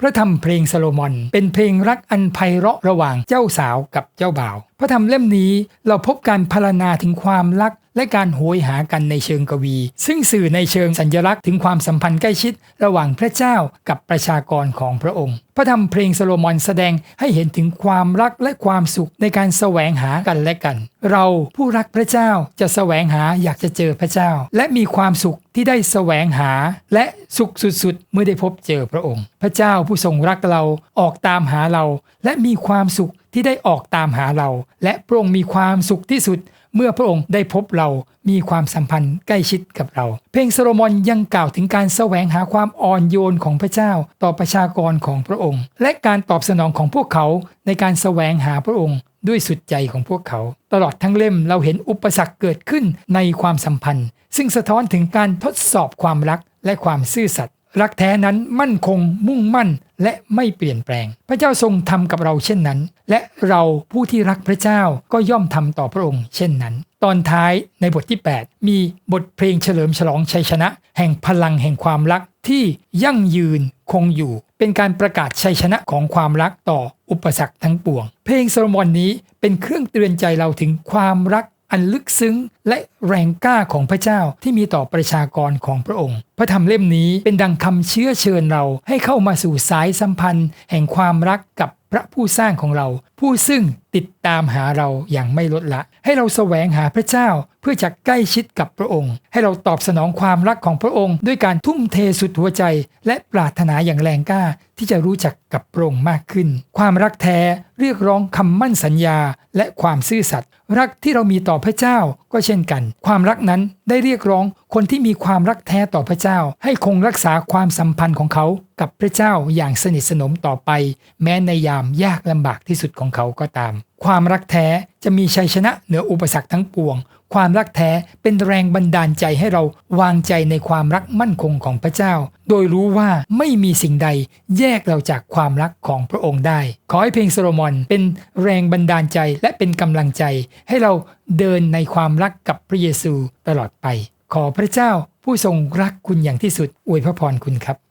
พระธรรมเพลงโซโลมอน เป็นเพลงรักอันไพเราะระหว่างเจ้าสาวกับเจ้าบ่าว พระธรรมเล่มนี้เราพบการพรรณนาถึงความรัก และการโหยหากันในเชิงกวี ซึ่งสื่อในเชิงสัญลักษณ์ถึงความสัมพันธ์ใกล้ชิด ระหว่างพระเจ้ากับประชากรของพระองค์ พระธรรมเพลงโซโลมอนแสดงให้เห็นถึงความรักและความสุขในการแสวงหากันและกัน เราผู้รักพระเจ้าจะแสวงหาอยากจะเจอพระเจ้า และมีความสุขที่ได้แสวงหา และสุขสุดๆเมื่อได้พบเจอพระองค์ พระเจ้าผู้ทรงรักเราออกตามหาเรา และมีความสุขที่ได้ออกตามหาเรา และพระองค์มีความสุขที่สุด เมื่อพระองค์ได้พบเรามีความสัมพันธ์ใกล้ชิดกับเรา เพลงโซโลมอนยังกล่าวถึงการแสวงหาความอ่อนโยนของพระเจ้าต่อประชากรของพระองค์ และการตอบสนองของพวกเขาในการแสวงหาพระองค์ด้วยสุดใจของพวกเขา ตลอดทั้งเล่มเราเห็นอุปสรรคเกิดขึ้นในความสัมพันธ์ ซึ่งสะท้อนถึงการทดสอบความรักและความซื่อสัตย์ รักแท้นั้นมั่นคงมุ่งมั่นและไม่เปลี่ยนแปลง พระเจ้าทรงทำกับเราเช่นนั้น และเราผู้ที่รักพระเจ้าก็ย่อมทำต่อพระองค์เช่นนั้น ตอนท้ายในบทที่ 8 มีบทเพลงเฉลิมฉลองชัยชนะ แห่งพลังแห่งความรักที่ยั่งยืนคงอยู่ เป็นการประกาศชัยชนะของความรักต่ออุปสรรคทั้งปวง เพลงโซโลมอนนี้เป็นเครื่องเตือนใจเราถึงความรัก อันลึกซึ้งและแรงกล้าของพระเจ้าที่มีต่อประชากรของพระองค์ พระธรรมเล่มนี้เป็นดังคำเชื้อเชิญเราให้เข้ามาสู่สายสัมพันธ์ แห่งความรักกับพระผู้สร้างของเรา ผู้ซึ่งติดตามหาเราอย่างไม่ลดละ ให้เราแสวงหาพระเจ้าเพื่อจะใกล้ชิดกับพระองค์ ให้เราตอบสนองความรักของพระองค์ ด้วยการทุ่มเทสุดหัวใจ และปรารถนาอย่างแรงกล้าที่จะรู้จักกับพระองค์มากขึ้น ความรักแท้เรียกร้องคำมั่นสัญญา และความซื่อสัตย์รักที่เรามีต่อพระเจ้าก็เช่นกัน ความรักนั้นได้เรียกร้องคนที่มีความรักแท้ต่อพระเจ้า ให้คงรักษาความสัมพันธ์ของเขากับพระเจ้าอย่างสนิทสนมต่อไป แม้ในยามยากลำบากที่สุดของเขาก็ตาม ความรักแท้จะมีชัยชนะเหนืออุปสรรคทั้งปวง ความรักแท้เป็นแรงบันดาลใจให้เราวางใจในความรักมั่นคงของพระเจ้า โดยรู้ว่าไม่มีสิ่งใดแยกเราจากความรักของพระองค์ได้ ขอให้เพลงโซโลมอนเป็นแรงบันดาลใจและเป็นกำลังใจ ให้เราเดินในความรักกับพระเยซูตลอดไป ขอพระเจ้าผู้ทรงรักคุณอย่างที่สุดอวยพระพรคุณครับ